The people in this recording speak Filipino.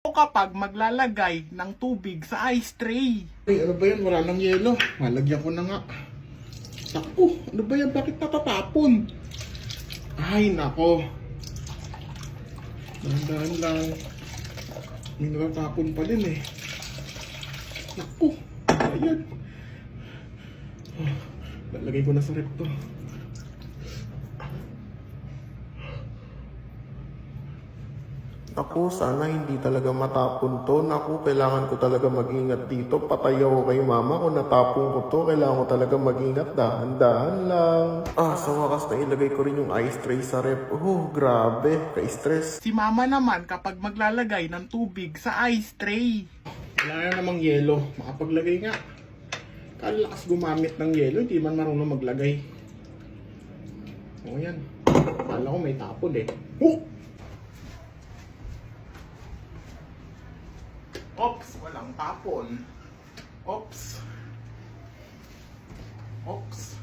O kapag maglalagay ng tubig sa ice tray. Ay, ano ba yan? Wala nang yelo. Malagyan ko na nga. Naku, ano ba yan? Bakit natatapon? Ay, nako. Dahan-dahan lang. May natatapon pa din eh. Naku, ayan. Ah, Lalagay ko na sa rep to. Ako, sana hindi talaga matapon to. Naku, kailangan ko talaga mag-ingat dito. Patay ako kay mama. Kung natapon ko to, kailangan ko talaga mag-ingat. Dahan-dahan lang. Ah, sa wakas na ilagay ko rin yung ice tray sa rep. Oh, grabe. Ka-stress. Si mama naman kapag maglalagay ng tubig sa ice tray. Wala na namang yelo. Makapaglagay nga. Kalakas gumamit ng yelo, hindi man marunong maglagay. O yan. Kala ko may tapon eh. Oh! Ops, walang tapon. Ops. Ops.